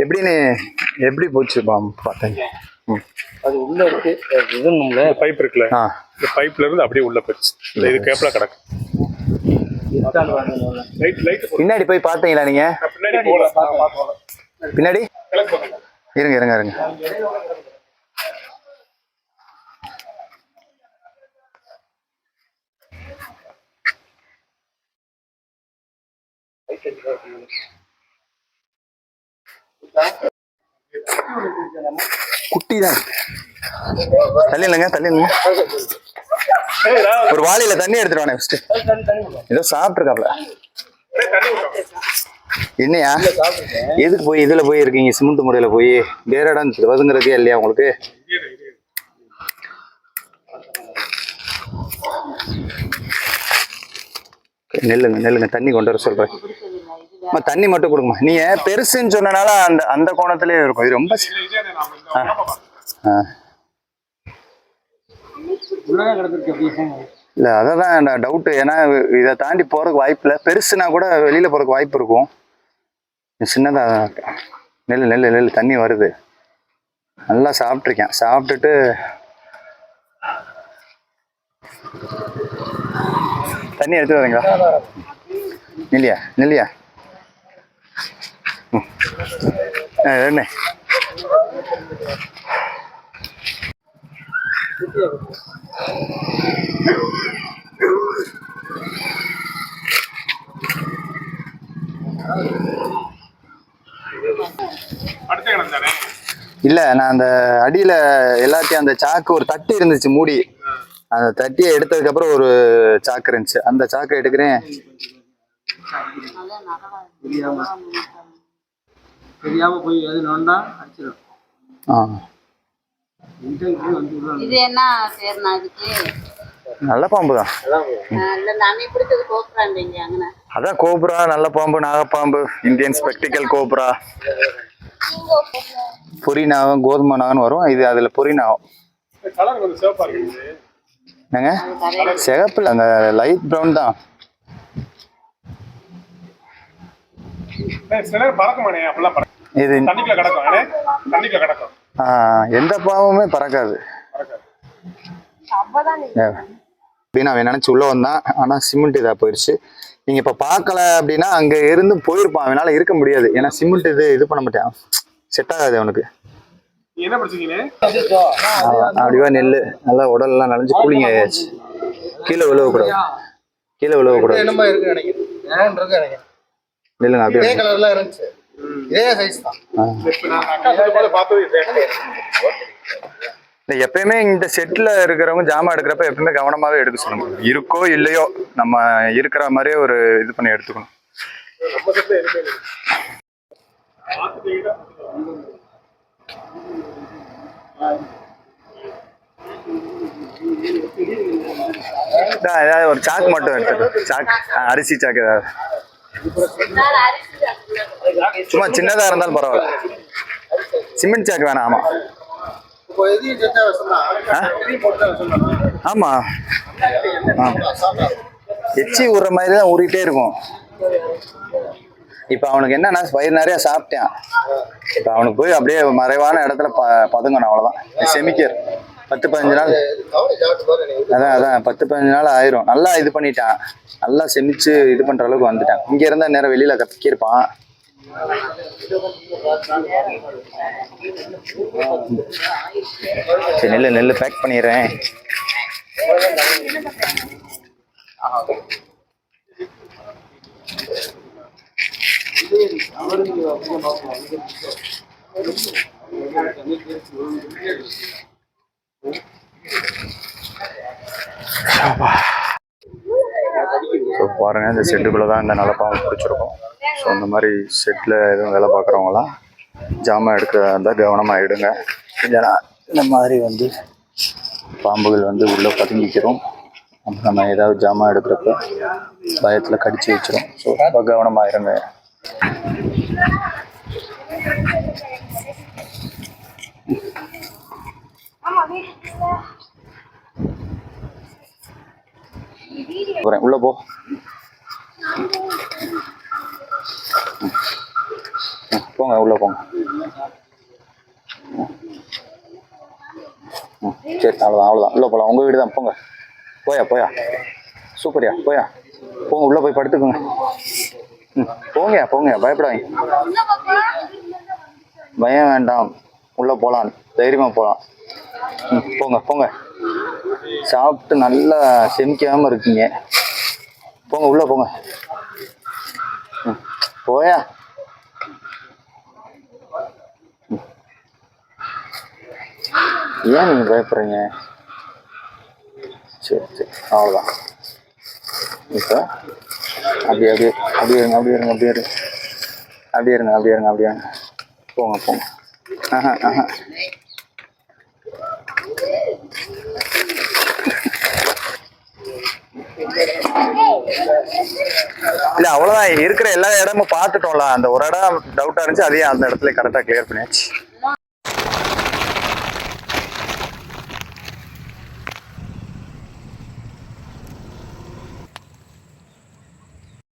எப்படின்னு எப்படி போச்சு பாம் பார்த்தீங்க ம். அது உள்ள இருக்கு. இதுன்னும்ல இந்த பைப் இருக்குல்ல? ஆ. இந்த பைப்ல இருந்து அப்படியே உள்ள போயிடுச்சு. இந்த இது கேப்ல கிடக்கு. லைட் லைட் பின்னாடி போய் பார்த்தீங்களா நீங்க? பின்னாடி இருங்க இருங்க இருங்க. குட்டி தான் தள்ளி இல்லைங்க ஒரு வாளியில தண்ணி எடுத்துருவானே ஃபர்ஸ்ட் ஏதோ சாப்பிட்டுருக்காப்ல. என்னையா? எதுக்கு போய் இதுல போய் இருக்கீங்க? சிமெண்ட் முறையில போய் வேற இடம் இல்லையா உங்களுக்கு? நெல்லுங்க நெல்லுங்க. தண்ணி கொண்டு வர சொல்றேன். தண்ணி மட்டும் கொடுக்குமா நீங்க பெருசுன்னு சொன்னனால அந்த அந்த கோணத்திலே இருக்கும். இது ரொம்ப ஆ. இல்ல அததான் டவுட் ஏன்னா இதை தாண்டி போறதுக்கு வாய்ப்பு இல்லை. பெருசுனா கூட வெளியில போறதுக்கு வாய்ப்பு இருக்கும். சின்னதாக சின்னதா நெல் நெல் நெல் தண்ணி வருது. நல்லா சாப்பிட்ருக்கேன் சாப்பிட்டுட்டு தண்ணி எடுத்து வரீங்களா? நெல்லியா? நெல்லியா ம். ஆ, என்ன? அடுத்த கிடந்து தானே? இல்ல நான் அந்த அடியில எல்லாத்தையும் அந்த சாக்கு ஒரு தட்டு இருந்துச்சு மூடி. அந்த தட்டியை எடுத்ததுக்கு அப்புறம் ஒரு சாக்கு இருந்துச்சு. அந்த சாக்கை எடுக்கிறேன். தெரியாம போய் எது நோண்டா அடிச்சிடும் ஆ. இது என்ன பேருண்ணா இதுக்கு? நல்ல பாம்பு தான் அதான் கோப்ரா நல்ல பாம்பு நாகப்பாம்பு இந்தியன் ஸ்பெக்டிக்கல் கோப்ரா. பொரிநாகம் கோதுமை நாகம்னு வரும். இது அதுல பொரிநாகம் கலர் கொஞ்சம் சிவப்பா இருக்குது என்னங்க சிகப்புல அந்த லைட் ப்ரௌன் தான். சில நேரம் பறக்குமானே அப்படிலாம் இது எந்த பாம்புமே பறக்காது. அப்படின்னு அவன் நினைச்சு உள்ள வந்தான். ஆனா சிமெண்ட் இதா போயிருச்சு. நீங்க இப்ப பார்க்கல அப்படின்னா அங்க இருந்து போயிருப்பான். அவனால இருக்க முடியாது. ஏன்னா சிமெண்ட் இது இது பண்ண மாட்டான். செட் ஆகாது அவனுக்கு. நீ என்ன படிச்சீங்கன்னு அதான், அப்படியே நெல்லு. நல்லா உடல் எல்லாம் நனைஞ்சு கூலிங் ஆயாச்சு. கீழே விழுவக்கூடாது கீழே விழுவக்கூடாது நில்லுங்க அப்படியே கலர்ல இருந்துச்சு. இதே சைஸ் தான். எப்பயுமே இந்த செட்ல இருக்கிறவங்க ஜாமான் எடுக்கிறப்ப எப்பயுமே கவனமாவே எடுக்க சொல்லணும். இருக்கோ இல்லையோ நம்ம இருக்கிற மாதிரியே ஒரு இது பண்ணி எடுத்துக்கணும். ஏதாவது ஒரு சாக்கு மட்டும் எடுத்துட்டு சாக்கு ஆ, அரிசி சாக்கு ஏதாவது. சும்மா சின்னதா இருந்தாலும் பரவாயில்ல. சிமெண்ட் சாக்கு வேணாம் ஆமா. இப்போ எதையும் செட்டா சொன்னா? ஆ? எச்சி ஊறுற மாதிரி தான் ஊறிட்டே இருக்கும். இப்போ அவனுக்கு என்னன்னா வயிறு நிறைய சாப்பிட்டான். இப்போ அவனுக்கு போய் அப்படியே மறைவான இடத்துல ப பதுங்கணும் அவ்வளோதான் செமிக்கர். பத்து பதினஞ்சு நாள். அதான் அதான். பத்து பதினஞ்சு நாள் ஆயிரும். நல்லா இது பண்ணிட்டான். நல்லா செமிச்சு இது பண்ற அளவுக்கு வந்துட்டான். இங்க இருந்தா நேரம் வெளியில கத்திக்கிருப்பான். சரி நெல்லு நெல்லு பேக் பண்ணிடுறேன். ஸோ பாருங்கள் இந்த செட்டுக்குள்ளே தான் இந்த நிலப்பாவை பிடிச்சிருக்கும் ஸோ அந்த மாதிரி செட்டில் எதுவும் வேலை பார்க்குறவங்களாம் ஜாமான் எடுக்கிறதா இருந்தால் கவனமாக எடுங்க. இல்லைனா இந்த மாதிரி வந்து பாம்புகள் வந்து உள்ளே பதுங்கிக்கிறோம். அப்புறம் நம்ம ஏதாவது ஜாமான் எடுக்கிறப்ப பயத்தில் கடிச்சு வச்சிரும். ஸோ ரொம்ப கவனமாக இருங்க. போகிறேன் உள்ளே போ. ம். போங்க உள்ள போங்க. ம், சரி அவ்வளோதான் அவ்வளோதான் உள்ள போகலாம் உங்கள் வீடு தான். போங்க. போயா போயா? சூப்பர்யா போயா? போங்க உள்ளே போய் படுத்துக்கோங்க. ம் போங்கயா போங்கயா. பயப்படாதீங்க. பயம் வேண்டாம். உள்ளே போகலாம் தைரியமாக போகலாம் ம் போங்க போங்க. சாப்பிட்டு நல்லா செமிக்காமல் இருக்கீங்க. போங்க உள்ளே போங்க. ம் போயா? ஏன் நீங்கள் பயப்படுறீங்க? சரி சரி அவ்வளோதான் இப்போ அப்படியே அப்படியே அப்படியே இருங்க அப்படியே இருங்க அப்படியே இருங்க. அப்படியே இருங்க அப்படியே இருங்க அப்படியே இருங்க. போங்க போங்க. ஆஹா ஆஹா. அவ்வளோதான் அவ்வளவுதான். இருக்கிற எல்லா இடமும் பார்த்துட்டோம்ல. அந்த ஒரு இடம் டவுட்டா இருந்துச்சு. அதையும் அந்த இடத்துல கரெக்டா கிளியர் பண்ணியாச்சு.